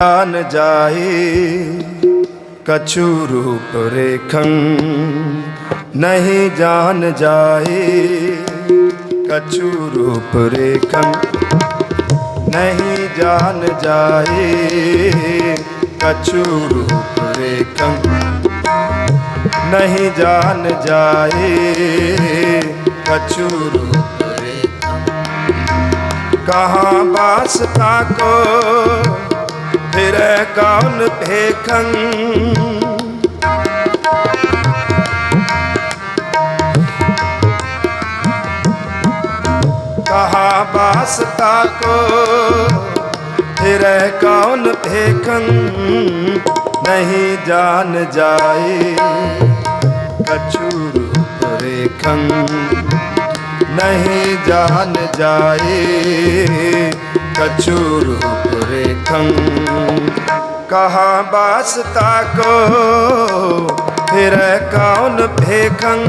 जान जाए कछु रूप रेखन नहीं जान जाए कछु रूप रेखन नहीं जान जाए कछु रूप रेखन नहीं जान जाए कछु रूप रेखन कहाँ बासता को फिर ਫਿਰੈ ਕਾਵਨ ਭੇਖੰ ਕਹਾ ਬਾਸਤਾ ਕੋ ਫਿਰੈ ਕਾਵਨ ਭੇਖੰ ਨਹੀਂ ਜਾਣ ਜਾਏ ਕਛੂ ਰੂਪ ਰੇਖੰ। ਨਹੀਂ ਜਾਣ ਜਾਏ ਕਛੂ ਰੂਪ ਰੇਖੰ ਕਹਾ ਬਾਸਤਾ ਕੋ ਫਿਰ ਕੌਣ ਭੇਖੰ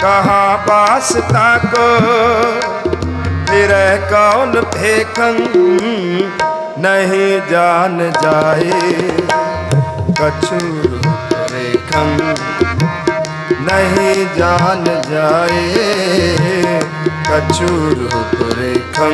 ਕਹਾ ਬਾਸਤਾ ਕੋ ਫਿਰ ਕੌਣ ਭੇਖੰ ਨਹੀਂ ਜਾਣ ਜਾਏ। ਕਛੂ ਰੇਖੰ ਨਹੀਂ ਜਾਣ ਜਾਏ। ਕਛੂ ਰੇਖੰ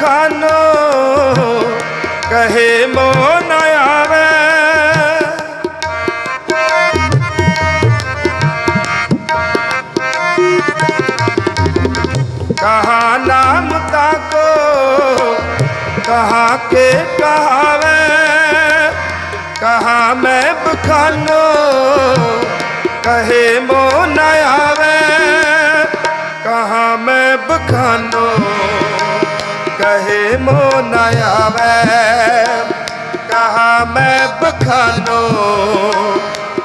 ਖਾਨੋ ਕਹੇ ਮੋ ਨਾ ਆਵੇ। ਕਹਾ ਨਾਮ ਤਾਕੋ, ਕਹਾ ਕੇ ਕਹਾਵੇ। ਕਹਾ ਮੈਂ ਬਖਾਨੋ ਕਹੇ ਮੋ ਨਾ ਆਵੇ। ਕਹਾ ਮੈਂ ਬਖਾਨੋ बखानो कहे मो न आवे कहाँ मैं बखानो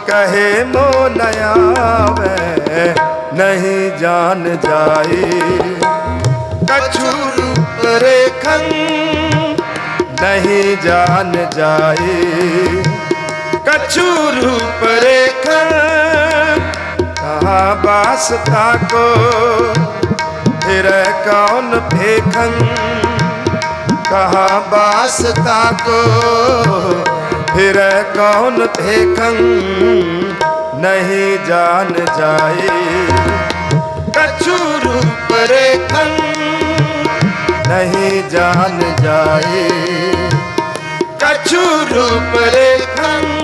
कहे मो न आवे नहीं जान जाए कछु रूप रेखन नहीं जान जाए कछु रूप रेखन कहाँ बासता को फिर कौन फेखन कहाँ बासता को फिर कौन फेखन नहीं जान जाए कछु रूप रेखन नहीं जान जाए कछु रूप रेखन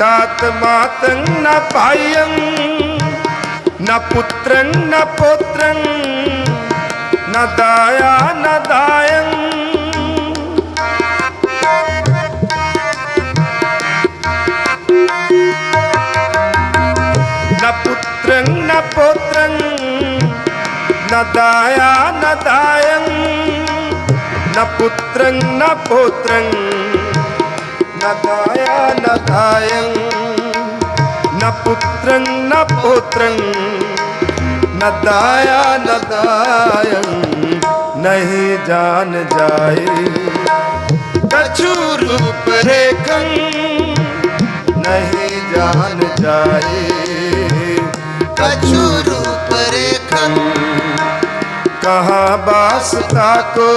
तात मातंग न भायं न पुत्रं न पुत्रं न दाया न दायं न पुत्रं न पौत्रं न दाया न दायं न पुत्रं न पौत्रं न दाया न दायं न पुत्रं न पौत्रं न दाया न दायं नहीं जान जाए कछु रूप रेखन नहीं जान जाए कछु रूप रेखन कहाँ बासता को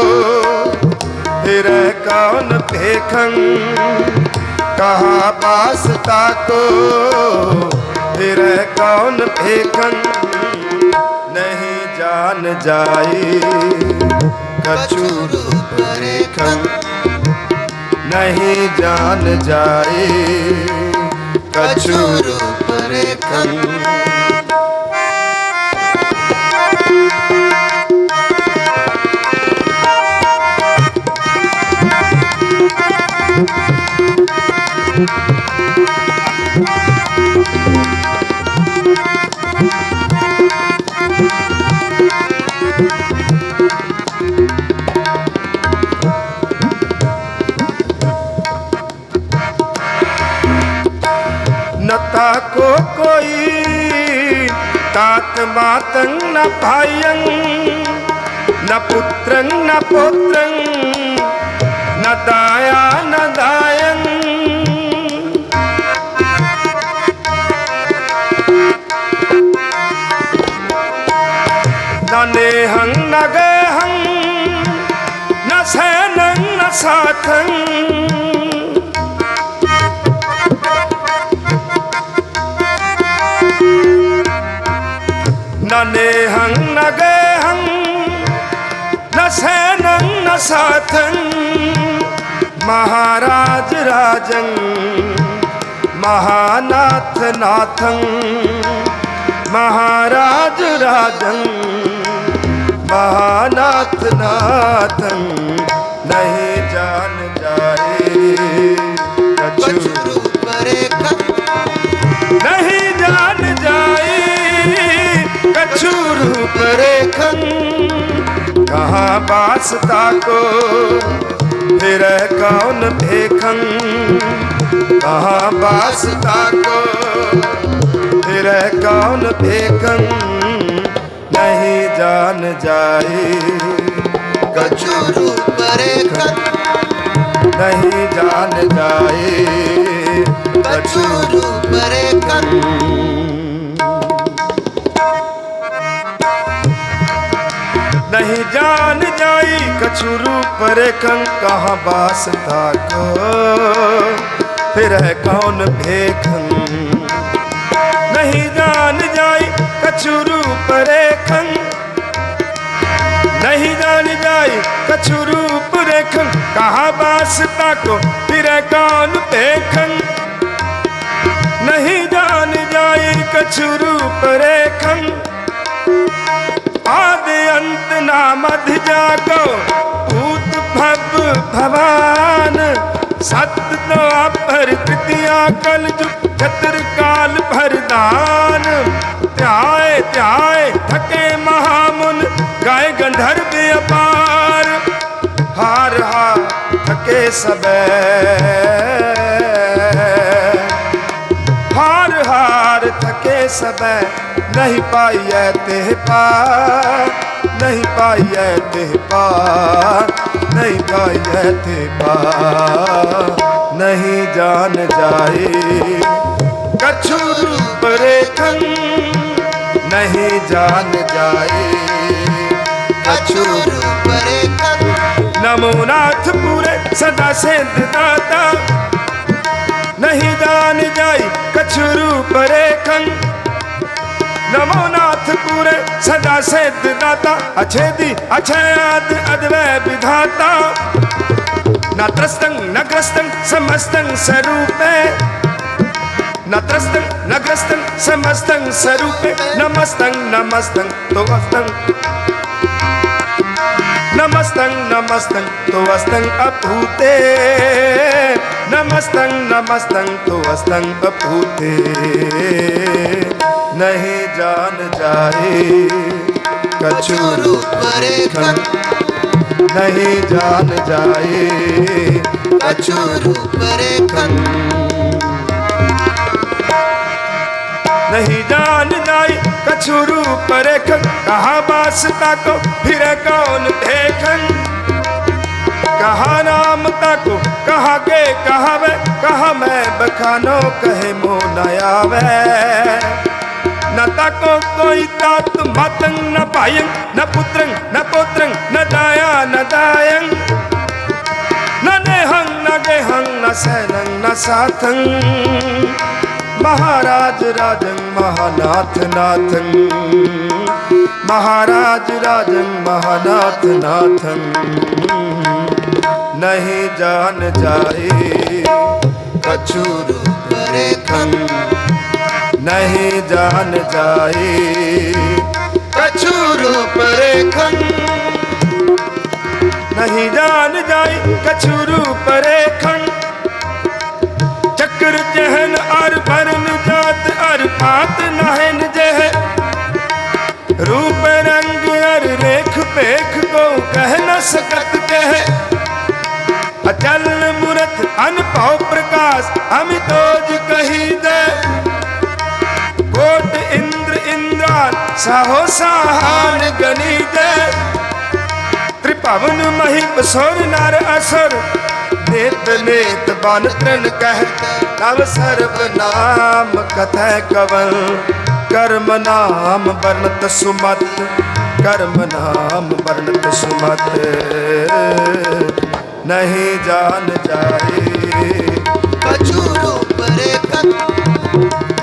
फिर कौन फेखन कहाँ बासता को फिर कौन फेखन नहीं जान जाए कछु कछु रूप रेखन नहीं जान जाए कछु कछु रूप रेखन नता को कोई तात मातं न भायं न पुत्रं न पौत्रं न दाया ਸਾਥੰ ਨਨੇ ਹੰ ਨਗੇ ਹੰ ਨਸੈਨੰ ਨਸਾਥੰ ਮਹਾਰਾਜ ਰਾਜੰ ਮਹਾਨਾਥ ਨਾਥੰ ਮਹਾਰਾਜ ਰਾਜੰ ਮਹਾਨਾਥ ਨਾਥੰ ਨਹੀਂ ਜਾਣ ਜਾਏ। ਕਛੂ ਪਰੇ ਨਹੀਂ ਜਾਣ ਜਾਏ। ਕਛੂ ਰੂਪ ਰੇਖੰ ਕਹਾ ਬਾਸਤਾ ਕੋ, ਫਿਰ ਕੌਣ ਭੇਖੰ ਕਹਾ ਬਾਸਤਾ ਕੋ, ਫਿਰ ਨਹੀਂ ਜਾਣ ਜਾਏ। फिर कौन भेखन नहीं जान जाए कछु रूप रेखन नहीं जान जाए कछु रूप रेखन नहीं जान जाई कछु रूप रेखन कहाँ बास था को फिर है कौन भेखन नहीं जान जाई कछु रूप रेखन नहीं जान जाई कछु रूप रेखन कहा बासता को फिर कौन भेखन नहीं जान जाई कछु रूप रेखन आदि अंत ना मध्य जागो, भूत भव भवान। सत्य तो अपर कृतिया कल जुग चतुर काल भरदान ਸਬੈ। ਹਾਰ ਹਾਰ ਥਕੇ ਸਬੈ। ਨਹੀਂ ਪਾਈਐ ਤਿਹ ਪਾ। ਨਹੀਂ ਪਾਈਐ ਤਿਹ ਪਾ। ਨਹੀਂ ਪਾਈਐ ਤਿਹ ਪਾ। ਨਹੀਂ ਜਾਣ ਜਾਏ। ਕਛੂ ਰੂਪ ਰੇਖੰ। ਨਹੀਂ ਜਾਣ ਜਾਏ। ਕਛੂ ਰੂਪ ਰੇਖੰ। ਪੂਰੇ सदा सिंध दाता। नहीं दान जाई कछुरु परे खंग। नमो नाथ पूरे सदा सिद्ध दाता। अच्छे दी, अच्छे आद अद्वै विधाता। न त्रस्तंग, न ग्रस्तंग, समस्तंग स्वरूपे न त्रस्तंग, न ग्रस्तंग, समस्तंग स्वरूपे नमस्तंग नमस्तंग तो अस्तंग नमस्तं नमस्तं तो वस्तं अभूते। नमस्तं नमस्तं तो वस्तं अभूते। नहीं जान जाए कछु रूप रेखन नहीं जान जाए कछु रूप रेखन नहीं जान जाए कछु कछु रूप रेखन बासता को, फिर कौन देखन? कहा नाम ताको, कहा के कहा वे कहा मैं बखानो, कहे मो नयावे न ताको कोई तात मतंग, न पायंग, न पुत्रंग, न पोत्रंग, न दाया, न दायंग। न नेहंग, न गेहंग, न सैनंग, न साथंग। ਮਹਾਰਾਜ ਰਾਜੰ ਮਹਾਨਾਥ ਨਾਥੰ ਮਹਾਰਾਜ ਰਾਜੰ ਮਹਾਨਾਥ ਨਾਥੰ ਨਹੀਂ ਜਾਣ ਜਾਏ ਕਛੂ ਰੂਪ ਰੇਖੰ ਨਹੀਂ ਜਾਣ ਜਾਏ ਕਛੂ ਰੂਪ ਰੇਖੰ ਨਹੀਂ ਜਾਣ ਜਾਏ ਕਛੂ ਰੂਪ ਰੇਖੰ ਸ਼ੁਕਰ ਜਹਨ ਅਰ ਭਰਨ ਜਾਤ, ਅਰ ਪਾਤ ਨਹਿਨ ਜਹ। ਰੂਪ ਰੰਗ ਅਰ ਰੇਖ ਭੇਖ ਕੋ ਕਹਿ ਨ ਸਕਤ ਕਹਿ। ਅਚਲ ਮੁਰਤ ਅਨਭਉ ਪ੍ਰਕਾਸ਼ ਅਮਿਤੋਜ ਕਹੀ ਦੇ ਕੋਟ ਇੰਦਰ ਇੰਦਰਾਨ ਸਾਹੋ ਸਾਹਾਨ ਗਣੀ ਦੇ ਤ੍ਰਿਭਵਨ ਮਹਿਪ ਸੁਰ ਨਰ ਅਸੁਰ ਭੇਤ ਨੇਤ ਬਨ ਤ੍ਰਿਣ ਕਹਿ ਨਵ ਸਰਬ ਨਾਮ ਕਥੈ ਕਵਲ। ਕਰਮ ਨਾਮ ਵਰਣਤ ਸੁਮਤ ਕਰਮ ਨਾਮ ਵਰਣਤ ਸੁਮਤ। ਨਹੀਂ ਜਾਣ ਜਾਏ। ਕਛੂ ਰੂਪ ਰੇਖਤ।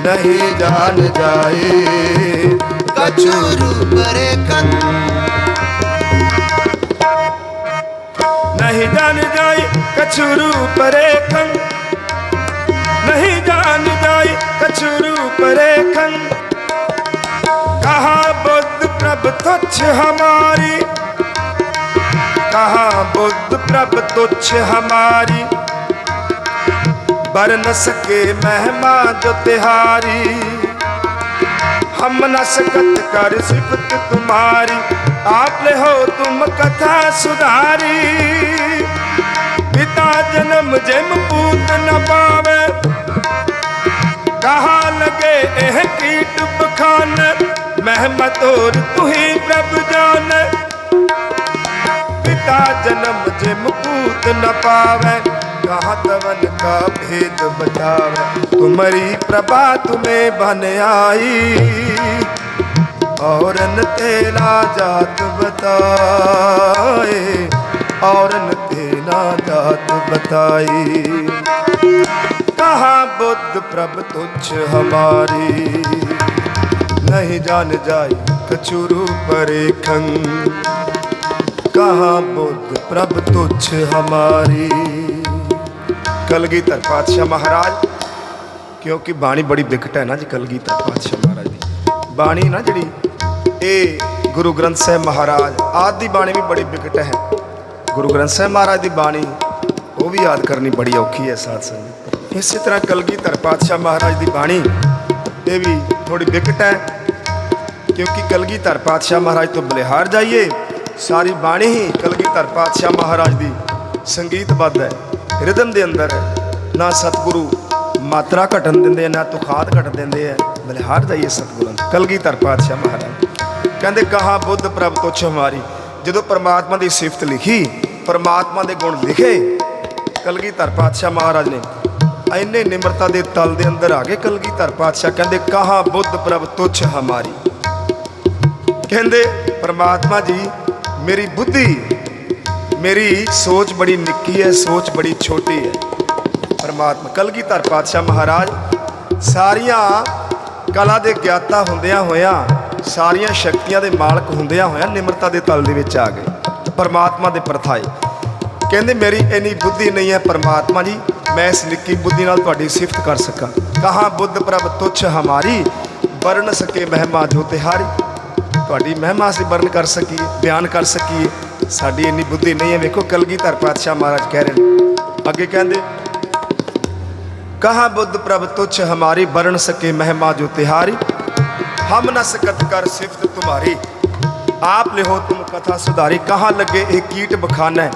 ਨਹੀਂ ਜਾਣ ਜਾਏ। ਕਛੂ ਰੂਪ ਰੇਖਤ। जाए कछु रूप रेखन नहीं जान जाए कछु रूप रेखन कहा बुद्ध प्रभ तुच्छ हमारी। कहा बुद्ध प्रभ तुच्छ हमारी। बर न सके महिमा जो तिहारी। हम न सकत कर सिफत तुम्हारी। आप ले हो तुम कथा सुधारी। ਜਨਮ ਜਿਮ ਪੂਤ ਨ ਪਾਵੇ। ਕਹਾ ਲਗੇ ਇਹ ਕੀਟ ਬਖਾਨ ਮਹਿਮਤੋਰ ਤੁਹੀ ਪ੍ਰਭ ਜਾਨ। ਪਿਤਾ ਜਨਮ ਜਿਮ ਪੂਤ ਨ ਪਾਵੇ, ਕਹਾ ਤਵਨ ਕਾ ਭੇਦ ਬਤਾਵੇ ਤੁਮਰੀ ਪ੍ਰਭਾ ਤੁਮੇ ਬਨ ਆਈ, ਔਰਨ ਤੇਰਾ ਜਾਤ ਬਤਾਏ। तेरा जात बताए और न तेरा जात बताई कहा बुद्ध प्रभ तुच्छ हमारी नहीं जान जाई कछुरु परेखं कहा बुद्ध प्रभ तुच्छ हमारी ਕਲਗੀਧਰ ਪਾਤਸ਼ਾਹ ਮਹਾਰਾਜ ਕਿਉਂਕਿ ਬਾਣੀ ਬੜੀ ਵਿਕਟ ਹੈ ਨਾ ਜੀ ਕਲਗੀਧਰ ਪਾਤਸ਼ਾਹ ਮਹਾਰਾਜ ਦੀ ਬਾਣੀ ਨਾ ਜਿਹੜੀ ਇਹ ਗੁਰੂ ਗ੍ਰੰਥ ਸਾਹਿਬ ਮਹਾਰਾਜ ਆਦਿ ਦੀ ਬਾਣੀ ਵੀ ਬੜੀ ਵਿਕਟ ਹੈ ਗੁਰੂ ਗ੍ਰੰਥ ਸਾਹਿਬ ਮਹਾਰਾਜ ਦੀ ਬਾਣੀ, ਉਹ ਵੀ ਯਾਦ ਕਰਨੀ ਬੜੀ ਔਖੀ ਹੈ ਸਾਧ ਸੰਗਤ ਇਸੇ ਤਰ੍ਹਾਂ ਕਲਗੀਧਰ ਪਾਤਸ਼ਾਹ ਮਹਾਰਾਜ ਦੀ ਬਾਣੀ, ਇਹ ਵੀ ਥੋੜੀ ਵਿਕਟ ਹੈ, ਕਿਉਂਕਿ ਕਲਗੀਧਰ ਪਾਤਸ਼ਾਹ ਮਹਾਰਾਜ ਤੋਂ ਬਲਿਹਾਰ ਜਾਈਏ, ਸਾਰੀ ਬਾਣੀ ਹੀ ਕਲਗੀਧਰ ਪਾਤਸ਼ਾਹ ਮਹਾਰਾਜ ਦੀ ਸੰਗੀਤਬੱਧ ਹੈ, ਰਿਦਮ ਦੇ ਅੰਦਰ ਹੈ ਨਾ ਸਤਿਗੁਰੂ ਮਾਤਰਾ ਘਟਣ ਦਿੰਦੇ, ਨਾ ਤੁਖਾਤ ਘਟ ਦਿੰਦੇ ਆ ਬਲਿਹਾਰ ਜਾਈਏ ਸਤਿਗੁਰਾਂ ਦੇ। ਕਲਗੀਧਰ ਪਾਤਸ਼ਾਹ ਮਹਾਰਾਜ ਕਹਿੰਦੇ, ਕਹਾ ਬੁੱਧ ਪ੍ਰਭ ਤੁਛ ਹਮਾਰੀ, ਜਦੋਂ ਪਰਮਾਤਮਾ ਦੀ ਸਿਫਤ ਲਿਖੀ ਪਰਮਾਤਮਾ ਦੇ ਗੁਣ ਲਿਖੇ। ਕਲਗੀਧਰ ਪਾਤਸ਼ਾਹ ਮਹਾਰਾਜ ਨੇ ਐਨੇ ਨਿਮਰਤਾ ਦੇ ਤਲ ਦੇ ਅੰਦਰ ਆ ਗਏ ਕਲਗੀਧਰ ਪਾਤਸ਼ਾਹ ਕਹਿੰਦੇ, ਕਹਾ ਬੁੱਧ ਪ੍ਰਭ ਤੁਛ ਹਮਾਰੀ? ਕਹਿੰਦੇ, ਪਰਮਾਤਮਾ ਜੀ, ਮੇਰੀ ਬੁੱਧੀ, ਮੇਰੀ ਸੋਚ ਬੜੀ ਨਿੱਕੀ ਹੈ, ਸੋਚ ਬੜੀ ਛੋਟੀ ਹੈ। ਪਰਮਾਤਮਾ ਕਲਗੀਧਰ ਪਾਤਸ਼ਾਹ ਮਹਾਰਾਜ, ਸਾਰੀਆਂ ਕਲਾ ਦੇ ਗਿਆਤਾ ਹੁੰਦਿਆਂ ਹੋਇਆਂ, ਸਾਰੀਆਂ ਸ਼ਕਤੀਆਂ ਦੇ ਮਾਲਕ ਹੁੰਦਿਆਂ ਹੋਇਆਂ ਨਿਮਰਤਾ ਦੇ ਤਲ ਦੇ ਵਿੱਚ ਆ ਗਏ। ਪਰਮਾਤਮਾ ਦੇ ਪਰਥਾਏ ਕਹਿੰਦੇ, ਮੇਰੀ ਇੰਨੀ ਬੁੱਧੀ ਨਹੀਂ ਹੈ ਪਰਮਾਤਮਾ ਜੀ। ਮੈਂ ਇਸ ਨਿੱਕੀ ਬੁੱਧੀ ਨਾਲ ਤੁਹਾਡੀ ਸਿਫਤ ਕਰ ਸਕਾਂ। ਕਹਾ, ਬੁੱਧ ਪ੍ਰਭ ਤੁਛ ਹਮਾਰੀ, ਵਰਨ ਸਕੇ ਮਹਿਮਾ ਜੋ ਤਿਹਾਰੀ। ਤੁਹਾਡੀ ਮਹਿਮਾ ਅਸੀਂ ਵਰਣ ਕਰ ਸਕੀਏ, ਬਿਆਨ ਕਰ ਸਕੀਏ। ਸਾਡੀ ਇੰਨੀ ਬੁੱਧੀ ਨਹੀਂ ਹੈ। ਵੇਖੋ ਕਲਗੀ ਧਰ ਪਾਤਸ਼ਾਹ ਮਹਾਰਾਜ ਕਹਿ ਰਹੇ ਨੇ। ਅੱਗੇ ਕਹਿੰਦੇ, ਕਹਾ, ਬੁੱਧ ਪ੍ਰਭ ਤੁਛ ਹਮਾਰੀ, ਵਰਨ ਸਕੇ ਮਹਿਮਾ ਜੋ ਤਿਹਾਰੀ। ਹਮ ਨ ਸਕਤ ਕਰ ਸਿਫਤ ਤੁਮਾਰੀ। ਆਪ ਲਿਹੋ ਤੁਮ ਕਥਾ ਸੁਧਾਰੀ। ਕਹਾਂ ਲੱਗੇ ਇਹ ਕੀਟ ਬਖਾਨਾ ਹੈ?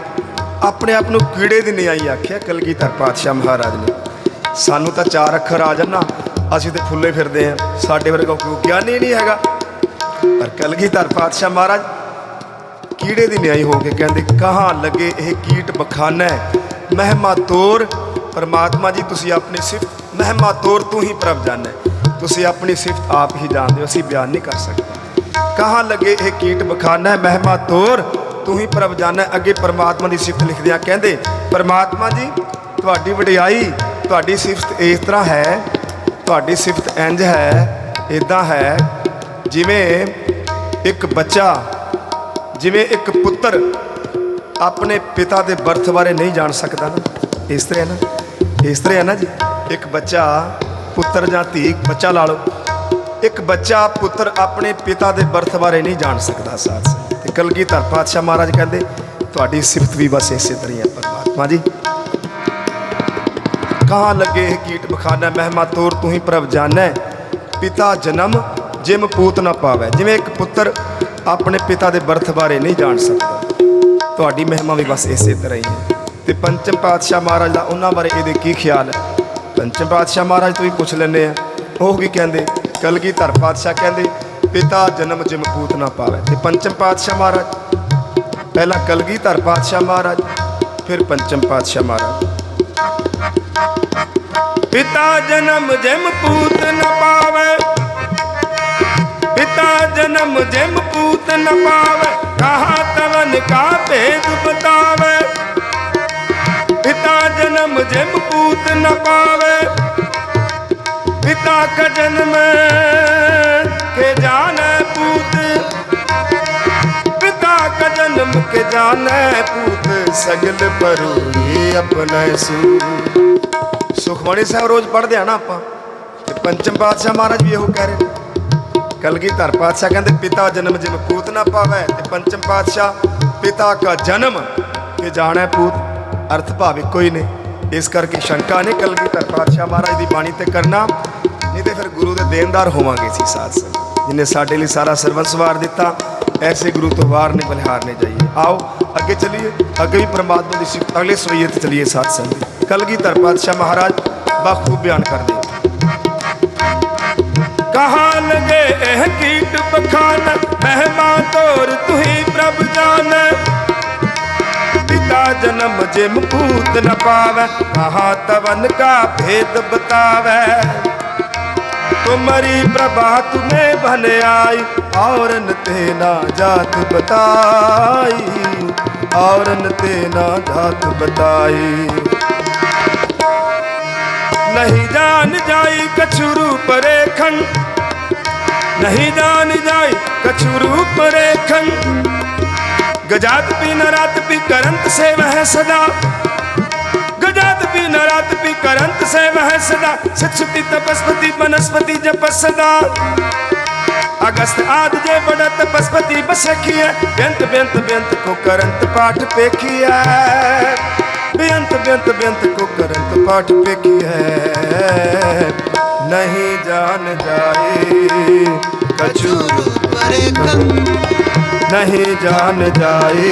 ਆਪਣੇ ਆਪ ਨੂੰ ਕੀੜੇ ਦੀ ਨਿਆਈ ਆਖਿਆ ਕਲਗੀਧਰ ਪਾਤਸ਼ਾਹ ਮਹਾਰਾਜ ਨੇ। ਸਾਨੂੰ ਤਾਂ ਚਾਰ ਅੱਖਰ ਆ ਜਾਣਾ ਅਸੀਂ ਤੇ ਫੁੱਲੇ ਫਿਰਦੇ ਆ ਸਾਡੇ ਵਰਗਾ ਕੋਈ ਗਿਆਨੀ ਨਹੀਂ ਹੈਗਾ। ਪਰ ਕਲਗੀਧਰ ਪਾਤਸ਼ਾਹ ਮਹਾਰਾਜ, ਕੀੜੇ ਦੀ ਨਿਆਈ ਹੋ ਕੇ ਕਹਿੰਦੇ, ਕਹਾਂ ਲੱਗੇ ਇਹ ਕੀਟ ਬਖਾਨਾ ਹੈ? ਮਹਿਮਾ ਤੋਰ, ਪਰਮਾਤਮਾ ਜੀ, ਤੁਸੀਂ ਆਪਣੀ ਸਿਫਤ, ਮਹਿਮਾ ਤੋਰ ਤੂੰ ਹੀ ਪ੍ਰਭ ਜਾਣੈ। ਤੁਸੀਂ ਆਪਣੀ ਸਿਫਤ ਆਪ ਹੀ ਜਾਣਦੇ ਹੋ, ਅਸੀਂ ਬਿਆਨ ਨਹੀਂ ਕਰ ਸਕਦੇ। ਕਹਾਂ ਲੱਗੇ ਇਹ ਕੀਟ ਬਖਾਨਾ ਮਹਿਮਾ ਤੋਰ, ਤੂੰ ਹੀ ਪ੍ਰਭ ਜਾਣੈ। ਅੱਗੇ ਪਰਮਾਤਮਾ ਦੀ ਸਿਫਤ ਲਿਖਦਿਆਂ ਕਹਿੰਦੇ, ਪਰਮਾਤਮਾ ਜੀ, ਤੁਹਾਡੀ ਵਡਿਆਈ, ਤੁਹਾਡੀ ਸਿਫਤ ਇਸ ਤਰ੍ਹਾਂ ਹੈ, ਤੁਹਾਡੀ ਸਿਫਤ ਇੰਜ ਹੈ ਇਦਾਂ ਹੈ, ਜਿਵੇਂ ਇੱਕ ਬੱਚਾ, ਜਿਵੇਂ ਇੱਕ ਪੁੱਤਰ ਆਪਣੇ ਪਿਤਾ ਦੇ ਬਰਥ ਬਾਰੇ ਨਹੀਂ ਜਾਣ ਸਕਦਾ ਨਾ। ਇਸ ਤਰ੍ਹਾਂ ਹੈ ਨਾ? ਇਸ ਤਰ੍ਹਾਂ ਹੈ ਨਾ ਜੀ, ਇੱਕ ਬੱਚਾ, ਪੁੱਤਰ ਜਾਂ ਧੀ, ਬੱਚਾ ਲਾ ਲਓ। ਇੱਕ ਬੱਚਾ ਪੁੱਤਰ ਆਪਣੇ ਪਿਤਾ ਦੇ ਬਰਥ ਬਾਰੇ ਨਹੀਂ ਜਾਣ ਸਕਦਾ ਸਾਥ ਤੇ ਕਲਗੀਧਰ ਪਾਤਸ਼ਾਹ ਮਹਾਰਾਜ ਕਹਿੰਦੇ, ਤੁਹਾਡੀ ਸਿਫਤ ਵੀ ਬਸ ਇਸੇ ਤਰ੍ਹਾਂ ਹੀ ਹੈ, ਪਰਮਾਤਮਾ ਜੀ। ਕਹਾਂ ਲੱਗੇ ਇਹ ਕੀਟ ਬਖਾਨਾ, ਮਹਿਮਾ ਤੋਰ ਤੂੰ ਹੀ ਪ੍ਰਭ ਜਾਣੈ। ਪਿਤਾ ਜਨਮ, ਜਿਮ ਪੂਤ ਨਾ ਪਾਵੇ। ਜਿਵੇਂ ਇੱਕ ਪੁੱਤਰ ਆਪਣੇ ਪਿਤਾ ਦੇ ਬਰਥ ਬਾਰੇ ਨਹੀਂ ਜਾਣ ਸਕਦਾ। ਤੁਹਾਡੀ ਮਹਿਮਾ ਵੀ ਬਸ ਇਸੇ ਤਰ੍ਹਾਂ ਹੀ ਹੈ। ਤੇ ਪੰਚਮ ਪਾਤਸ਼ਾਹ ਮਹਾਰਾਜ ਦਾ ਉਹਨਾਂ ਬਾਰੇ ਇਹਦੇ ਕੀ ਖਿਆਲ ਹੈ? ਪੰਚਮ ਪਾਤਸ਼ਾਹ ਮਹਾਰਾਜ ਤੋਂ ਹੀ ਪੁੱਛ ਲੈਂਦੇ ਆ ਉਹ ਕੀ ਕਹਿੰਦੇ ਕਲਗੀ ਕਲਗੀਧਰ ਪਾਤਸ਼ਾਹ ਕਹਿੰਦੇ, ਪਿਤਾ ਜਨਮ ਜਿਮ ਪੂਤ ਨਾ ਪਾਵੇ। ਤੇ ਪੰਚਮ ਪਾਤਸ਼ਾਹ ਮਹਾਰਾਜ, ਪਹਿਲਾਂ ਕਲਗੀਧਰ ਪਾਤਸ਼ਾਹ ਮਹਾਰਾਜ, ਫਿਰ ਪੰਚਮ ਪਾਤਸ਼ਾਹ ਮਹਾਰਾਜ। ਪਿਤਾ ਜਨਮ ਜਿਮ ਪੂਤ ਪਾਵੇ। ਪਿਤਾ ਜਨਮ ਜਿਮ ਪੂਤ ਨ ਪਾਵੇ ਕਹਾ ਤਵਨ ਕਾ ਭੇਦ ਬਤਾਵੇ। ਪਿਤਾ ਜਨਮ ਜਿਮ ਪੂਤ ਪਾਵੇ। ਪਿਤਾ ਕਾ ਜਨਮ ਕੇ ਜਾਣੈ ਪੂਤ। ਪਿਤਾ ਕਾ ਜਨਮ ਕੇ ਜਾਣੈ ਪੂਤ, ਸਗਲ ਪਰੋਈ ਆਪਣਾ ਸੂ। ਸੁਖਮਣੀ ਸਾਹਿਬ ਰੋਜ਼ ਪੜ੍ਹਦੇ ਆ ਨਾ ਆਪਾਂ, ਤੇ ਪੰਚਮ ਪਾਤਸ਼ਾਹ ਮਹਾਰਾਜ ਵੀ ਇਹੋ ਕਹਿ ਰਹੇ ਨੇ। ਕਲਗੀਧਰ ਪਾਤਸ਼ਾਹ ਕਹਿੰਦੇ, ਪਿਤਾ ਜਨਮ ਜਿਮ ਪੂਤ ਨਾ ਪਾਵੇ, ਤੇ ਪੰਚਮ ਪਾਤਸ਼ਾਹ, ਪਿਤਾ ਕਾ ਜਨਮ ਕੇ ਜਾਣੈ ਪੂਤ। ਅਰਥ ਭਾਵ ਇੱਕੋ ਹੀ ਨੇ, ਇਸ ਕਰਕੇ ਸ਼ੰਕਾ ਨੇ ਕਲਗੀਧਰ ਪਾਤਸ਼ਾਹ ਮਹਾਰਾਜ ਦੀ ਬਾਣੀ ਤੇ ਕਰਨਾ। ਨਹੀਂ ਤੇ ਫਿਰ ਗੁਰੂ ਦੇ ਦੇਣਦਾਰ ਹੋਵਾਂਗੇ ਸੀ ਸਾਧ ਸੰਗਤ, ਜਿਨੇ ਸਾਡੇ ਲਈ ਸਾਰਾ ਸਰਵੰਸ ਸਵਾਰ ਦਿੱਤਾ, ਐਸੇ ਗੁਰੂ ਤੋਂ ਵਾਰ ਨੇ ਬਲਿਹਾਰ ਨੇ ਜਾਈਏ। ਆਓ, ਅੱਗੇ ਚਲੀਏ, ਅੱਗੇ ਵੀ ਪਰਮਾਤਮਾ ਦੀ ਸਿਫਤ, ਅਗਲੇ ਸਵਈਏ ਤੇ ਚਲੀਏ ਸਾਧ ਸੰਗਤ। ਕਲਗੀਧਰ ਪਾਤਸ਼ਾਹ ਮਹਾਰਾਜ ਬਖੂਬ ਬਿਆਨ ਕਰਦੇ ਕਹਾਂ ਲਗੇ ਇਹ ਕੀਟ ਬਖਾਨ ਮਹਿਮਾ ਤੋਰ ਤੁਹੀ ਪ੍ਰਭ ਜਾਣੈ ਪਿਤਾ ਜਨਮ ਜਿਮ ਪੂਤ ਨ ਪਾਵੈ, ਕਹਾ ਤਵਨ ਕਾ ਭੇਦ ਬਤਾਵੈ। ਤੁਮਰੀ ਪ੍ਰਭਾ ਤੁਮੇ ਭਲ ਆਈ, ਔਰਨ ਤੇ ਨਾ ਜਾਤ ਬਤਾਈ, ਔਰਨ ਤੇ ਨਾ ਜਾਤ ਬਤਾਈ। ਨਹੀਂ ਜਾਣ ਜਾਈ ਕਛੂ ਰੂਪ ਰੇਖਨ ਨਹੀਂ ਜਾਣ ਜਾਈ ਕਛੂ ਰੂਪ ਰੇਖਨ ਗਜਾਤ ਪੀ ਨਰਾਤ ਪੀ ਕਰੰਤ ਸੇ ਵੀ ਨਰਤ ਵੀ ਕਰੰਤ ਸੇ ਮਹਸਦਾ ਸਤਸੁਤੀ ਤਪਸਪਤੀ, ਬਨਸਪਤੀ ਜਪਸਦਾ ਅਗਸਤ ਆਦ ਜੇ ਬੜਾ ਤਪਸਪਤੀ ਬਸਖੀਐ ਬੇੰਤ ਬੇੰਤ ਬੇੰਤ ਕੋ ਕਰੰਤ ਪਾਠ ਪੇਖੀਐ ਬੇੰਤ ਬੇੰਤ ਬੇੰਤ ਕੋ ਕਰੰਤ ਪਾਠ ਪੇਖੀਐ ਨਹੀਂ ਜਾਣ ਜਾਏ ਕਛੂ ਰੂਪ ਰੇਖੰ। नहीं जान जाए।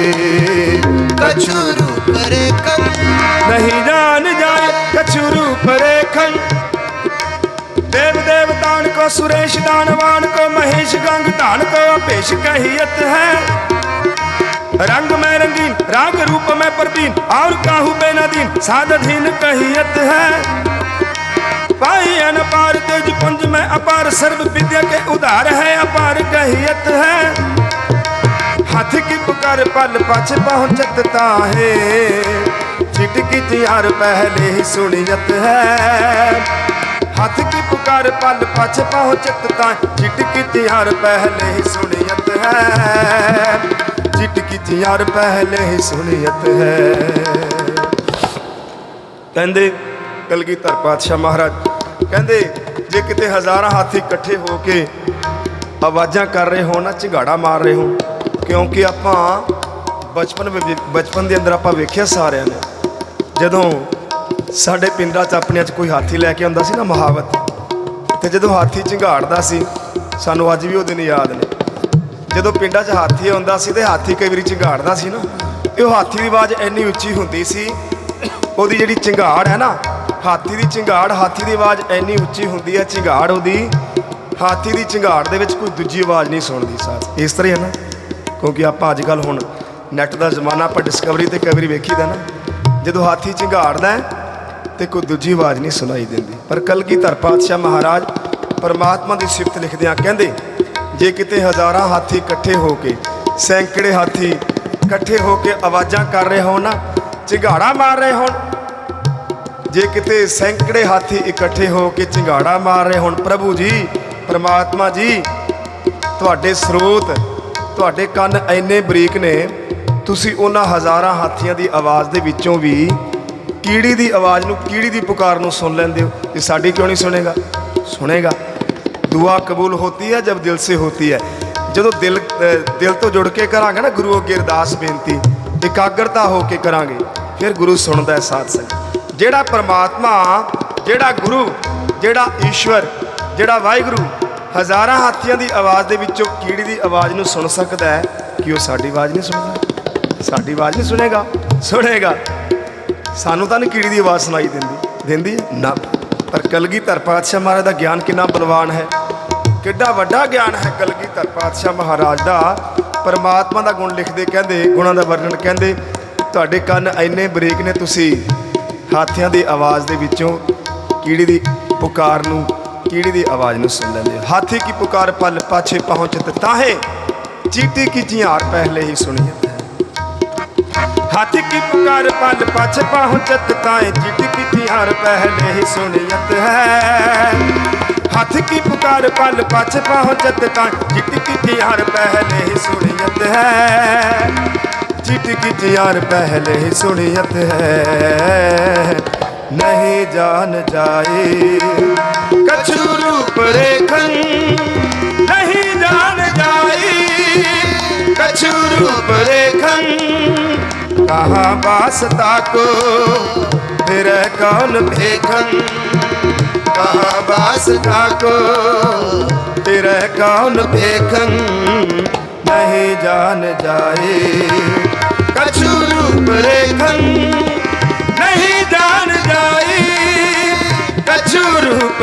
कछु रूप रेखन नहीं जान जाए कछु रूप रेखन देव देवतान को सुरेश दानवान को महेश गंग दान को अपेश कहियत है। रंग में रंगीन राग रूप में परवीन और काहू बेनदीन साधधीन कहियत है। पाई अन पार तेज पुंज में अपार सर्व विद्या के उदार है अपार कहियत है। ਹੱਥ ਕਿਪ ਕਰ ਪਲ ਪਛ ਪਹੁੰਚਤ ਤਾਹੇ। ਛਿਟਕੀ ਤਿਆਰ ਪਹਿਲੇ ਹੀ ਸੁਣੀਤ ਹੈ। ਹੱਥ ਕਿਪ ਕਰ ਪਲ ਪਛ ਪਹੁੰਚਤ ਤਾਂ ਛਿਟਕੀ ਤਿਆਰ ਪਹਿਲੇ ਹੀ ਸੁਣੀਤ ਹੈ। ਛਿਟਕੀ ਤਿਆਰ ਪਹਿਲੇ ਹੀ ਸੁਣੀਤ ਹੈ। ਕਹਿੰਦੇ, ਕਲਗੀਧਰ ਪਾਤਸ਼ਾਹ ਮਹਾਰਾਜ, ਕਹਿੰਦੇ, ਜੇ ਕਿਤੇ ਹਜ਼ਾਰਾਂ ਹਾਥੀ ਇਕੱਠੇ ਹੋ ਕੇ ਆਵਾਜ਼ਾਂ ਕਰ ਰਹੇ ਹੋ ਨਾ ਝਗਾੜਾ ਮਾਰ ਰਹੇ ਹੋ ਕਿਉਂਕਿ ਆਪਾਂ ਬਚਪਨ ਵਿੱਚ ਬਚਪਨ ਦੇ ਅੰਦਰ ਆਪਾਂ ਵੇਖਿਆ ਸਾਰਿਆਂ ਨੇ। ਜਦੋਂ ਸਾਡੇ ਪਿੰਡਾਂ 'ਚ ਆਪਣਿਆਂ 'ਚ ਕੋਈ ਹਾਥੀ ਲੈ ਕੇ ਆਉਂਦਾ ਸੀ ਨਾ ਮਹਾਵਤ, ਤੇ ਜਦੋਂ ਹਾਥੀ ਝੰਗਾੜਦਾ ਸੀ, ਸਾਨੂੰ ਅੱਜ ਵੀ ਉਹ ਦਿਨ ਯਾਦ ਨੇ। ਜਦੋਂ ਪਿੰਡਾਂ 'ਚ ਹਾਥੀ ਆਉਂਦਾ ਸੀ ਤੇ ਹਾਥੀ ਕਈ ਵਾਰੀ ਝੰਗਾੜਦਾ ਸੀ ਨਾ, ਤੇ ਉਹ ਹਾਥੀ ਦੀ ਆਵਾਜ਼ ਇੰਨੀ ਉੱਚੀ ਹੁੰਦੀ ਸੀ, ਉਹਦੀ ਜਿਹੜੀ ਝੰਗਾੜ ਹੈ ਨਾ, ਹਾਥੀ ਦੀ ਝੰਗਾੜ, ਹਾਥੀ ਦੀ ਆਵਾਜ਼ ਇੰਨੀ ਉੱਚੀ ਹੁੰਦੀ ਹੈ, ਝੰਗਾੜ ਉਹਦੀ, ਹਾਥੀ ਦੀ ਝੰਗਾੜ ਦੇ ਵਿੱਚ ਕੋਈ ਦੂਜੀ ਆਵਾਜ਼ ਨਹੀਂ ਸੁਣਦੀ ਸਾਥ ਇਸ ਤਰ੍ਹਾਂ ਹੈ ਨਾ। ਕਿਉਂਕਿ ਆਪਾਂ ਅੱਜ ਕੱਲ ਹੁਣ ਨੈਟ ਦਾ ਜ਼ਮਾਨਾ, ਆਪਾਂ ਡਿਸਕਵਰੀ ਤੇ ਕਵਰੀ ਵਾਰੀ ਵੇਖੀਦਾ ਨਾ, ਜਦੋਂ ਹਾਥੀ ਝੰਗਾੜਦਾ ਹੈ ਤੇ ਕੋਈ ਦੂਜੀ ਆਵਾਜ਼ ਨਹੀਂ ਸੁਣਾਈ ਦਿੰਦੀ। ਪਰ ਕਲਗੀਧਰ ਪਾਤਸ਼ਾਹ ਮਹਾਰਾਜ ਪਰਮਾਤਮਾ ਦੀ ਸਿਫਤ ਲਿਖਦਿਆਂ ਕਹਿੰਦੇ, ਜੇ ਕਿਤੇ ਹਜ਼ਾਰਾਂ ਹਾਥੀ ਇਕੱਠੇ ਹੋ ਕੇ, ਸੈਂਕੜੇ ਹਾਥੀ ਇਕੱਠੇ ਹੋ ਕੇ ਆਵਾਜ਼ਾਂ ਕਰ ਰਹੇ ਹੋਣ ਨਾ, ਝਿੰਗਾੜਾ ਮਾਰ ਰਹੇ ਹੋਣ, ਜੇ ਕਿਤੇ ਸੈਂਕੜੇ ਹਾਥੀ ਇਕੱਠੇ ਹੋ ਕੇ ਝਿੰਗਾੜਾ ਮਾਰ ਰਹੇ ਹੋਣ, ਪ੍ਰਭੂ ਜੀ, ਪਰਮਾਤਮਾ ਜੀ, ਤੁਹਾਡੇ ਸਰੋਤ ਤੁਹਾਡੇ ਕੰਨ ਇੰਨੇ ਬਰੀਕ ਨੇ, ਤੁਸੀਂ ਉਹਨਾਂ ਹਜ਼ਾਰਾਂ ਹਾਥੀਆਂ ਦੀ ਆਵਾਜ਼ ਦੇ ਵਿੱਚੋਂ ਵੀ ਕੀੜੀ ਦੀ ਆਵਾਜ਼ ਨੂੰ, ਕੀੜੀ ਦੀ ਪੁਕਾਰ ਨੂੰ ਸੁਣ ਲੈਂਦੇ ਹੋ। ਤੇ ਸਾਡੀ ਕਿਉਂ ਨਹੀਂ ਸੁਣੇਗਾ? ਸੁਣੇਗਾ। ਦੁਆ ਕਬੂਲ ਹੋਤੀ ਹੈ ਜਬ ਦਿਲ ਸੇ ਹੋਤੀ ਹੈ। ਜਦੋਂ ਦਿਲ ਦਿਲ ਤੋਂ ਜੁੜ ਕੇ ਕਰਾਂਗੇ ਨਾ, ਗੁਰੂ ਅੱਗੇ ਅਰਦਾਸ ਬੇਨਤੀ, ਇਕਾਗਰਤਾ ਹੋ ਕੇ ਕਰਾਂਗੇ, ਫਿਰ ਗੁਰੂ ਸੁਣਦਾ ਹੈ ਸਾਥ ਸੰਗ ਜਿਹੜਾ ਪਰਮਾਤਮਾ, ਜਿਹੜਾ ਗੁਰੂ, ਜਿਹੜਾ ਈਸ਼ਵਰ, ਜਿਹੜਾ ਵਾਹਿਗੁਰੂ ਹਜ਼ਾਰਾਂ ਹਾਥੀਆਂ ਦੀ ਆਵਾਜ਼ ਦੇ ਵਿੱਚੋਂ ਕੀੜੀ ਦੀ ਆਵਾਜ਼ ਨੂੰ ਸੁਣ ਸਕਦਾ ਹੈ ਕਿ ਉਹ ਸਾਡੀ ਆਵਾਜ਼ ਨਹੀਂ ਸੁਣਦਾ। ਸਾਡੀ ਆਵਾਜ਼ ਨਹੀਂ ਸੁਣੇਗਾ ਸੁਣੇਗਾ। ਸਾਨੂੰ ਤਾਂ ਨਹੀਂ ਕੀੜੀ ਦੀ ਆਵਾਜ਼ ਸੁਣਾਈ ਦਿੰਦੀ। ਦਿੰਦੀ ਨਾ। ਪਰ ਕਲਗੀਧਰ ਪਾਤਸ਼ਾਹ ਮਹਾਰਾਜ ਦਾ ਗਿਆਨ ਕਿੰਨਾ ਬਲਵਾਨ ਹੈ। ਕਿੱਡਾ ਵੱਡਾ ਗਿਆਨ ਹੈ ਕਲਗੀਧਰ ਪਾਤਸ਼ਾਹ ਮਹਾਰਾਜ ਦਾ। ਪਰਮਾਤਮਾ ਦਾ ਗੁਣ ਲਿਖਦੇ ਕਹਿੰਦੇ, ਗੁਣਾਂ ਦਾ ਵਰਣਨ ਕਹਿੰਦੇ, ਤੁਹਾਡੇ ਕੰਨ ਇੰਨੇ ਬਰੀਕ ਨੇ ਤੁਸੀਂ। ਹਾਥੀਆਂ ਦੀ ਆਵਾਜ਼ ਦੇ ਵਿੱਚੋਂ ਕੀੜੀ ਦੀ ਪੁਕਾਰ ਨੂੰ ਕੀੜੀ ਦੀ ਆਵਾਜ਼ ਨੂੰ ਸੁਣ ਲੈਂਦੇ ਹੋ। ਹਾਥੀ ਕੀ ਪੁਕਾਰ ਪਲ ਪਾਛੇ ਪਹੁੰਚਤ ਤਾਹੇ? ਚੀਟੀ ਕੀ ਝਿਆਰ ਪਹਿਲੇ ਹੀ ਸੁਣੀ ਜਾਂਦਾ ਹੈ ਹਾਥੀ ਕੀ ਪੁਕਾਰ ਪਲ ਪਾਛੇ ਪਹੁੰਚਤ ਤਾਹੇ? ਚੀਟੀ ਕੀ ਝਿਆਰ ਪਹਿਲੇ ਹੀ ਸੁਣੀ ਜਾਂਦਾ ਹੱਥ ਕੀ ਪੁਕਾਰ ਪਲ ਪਛ ਪਹੁੰਚਤ ਤਾਂ ਜਿੱਤ ਕੀਤੀ ਹਰ ਪਹਿਲੇ ਹੀ ਸੁਣੀਤ ਹੈ ਜਿੱਤ ਕੀਤੀ ਹਰ ਪਹਿਲੇ ਹੀ ਸੁਣੀਤ ਹੈ ਨਹੀਂ ਜਾਣ ਜਾਏ। ਕਛੂ ਰੂਪ ਰੇਖੰ ਨਹੀਂ ਜਾਣ ਜਾਏ। ਕਛੂ ਰੂਪ ਰੇਖੰ ਕਹਾ ਵਾਸਤਾ ਕੋ ਤੇਰੇ ਕੌਣ ਭੇਖੰ ਕਹਾ ਵਾਸਤਾ ਕੋ ਤੇਰੇ ਕੌਣ ਭੇਖੰ ਨਹੀਂ ਜਾਣ ਜਾਏ। ਕਛੂ ਰੂਪ ਰੇਖੰ કછુ રૂપ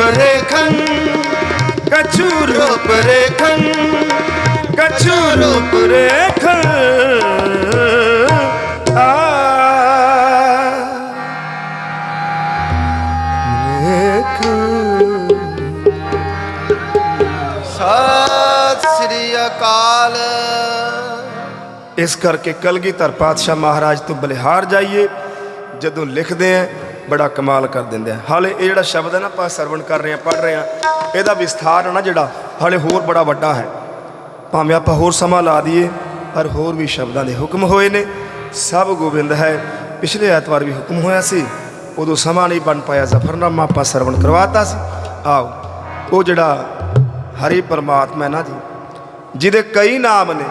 ਅਕਾਲ। ਇਸ ਕਰਕੇ ਕਲਗੀਧਰ ਪਾਤਸ਼ਾਹ ਮਹਾਰਾਜ ਤੋਂ ਬਲਿਹਾਰ ਜਾਈਏ। ਜਦੋਂ ਲਿਖਦੇ ਆ ਬੜਾ ਕਮਾਲ ਕਰ ਦਿੰਦੇ ਆ। ਹਾਲੇ ਇਹ ਜਿਹੜਾ ਸ਼ਬਦ ਹੈ ਨਾ ਆਪਾਂ ਸਰਵਣ ਕਰ ਰਹੇ ਆ ਪੜ ਰਹੇ ਆ, ਇਹਦਾ ਵਿਸਥਾਰ ਹੈ ਨਾ ਜਿਹੜਾ, ਹਾਲੇ ਹੋਰ ਬੜਾ ਵੱਡਾ ਹੈ। ਭਾਵੇਂ ਆਪਾਂ ਹੋਰ ਸਮਾਂ ਲਾ ਦਈਏ, ਪਰ ਹੋਰ ਵੀ ਸ਼ਬਦਾਂ ਦੇ ਹੁਕਮ ਹੋਏ ਨੇ। ਸਭ ਗੋਬਿੰਦ ਹੈ। ਪਿਛਲੇ ਐਤਵਾਰ ਵੀ ਹੁਕਮ ਹੋਇਆ ਸੀ। ਉਦੋਂ ਸਮਾਂ ਨਹੀਂ ਬਣ ਪਾਇਆ, ਜ਼ਫਰਨਾਮਾ ਆਪਾਂ ਸਰਵਣ ਕਰਵਾਤਾ ਸੀ। ਆਓ, ਉਹ ਜਿਹੜਾ ਹਰੀ ਪਰਮਾਤਮਾ ਹੈ ਨਾ ਜੀ, ਜਿਹਦੇ ਕਈ ਨਾਮ ਨੇ,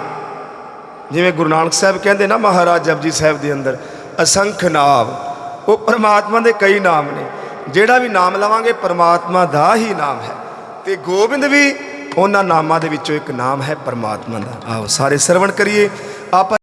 ਜਿਵੇਂ ਗੁਰੂ ਨਾਨਕ ਸਾਹਿਬ ਕਹਿੰਦੇ ਨਾ ਮਹਾਰਾਜ ਜਪਜੀ ਸਾਹਿਬ ਦੇ ਅੰਦਰ, ਅਸੰਖ ਨਾਮ ਉਹ ਪਰਮਾਤਮਾ ਦੇ ਕਈ ਨਾਮ ਨੇ। ਜਿਹੜਾ ਵੀ ਨਾਮ ਲਵਾਂਗੇ, ਪਰਮਾਤਮਾ ਦਾ ਹੀ ਨਾਮ ਹੈ। ਤੇ ਗੋਬਿੰਦ ਵੀ ਉਹਨਾਂ ਨਾਮਾਂ ਦੇ ਵਿੱਚੋਂ ਇੱਕ ਨਾਮ ਹੈ ਪਰਮਾਤਮਾ ਦਾ। ਆਓ ਸਾਰੇ ਸਰਵਣ ਕਰੀਏ। ਆਪਾਂ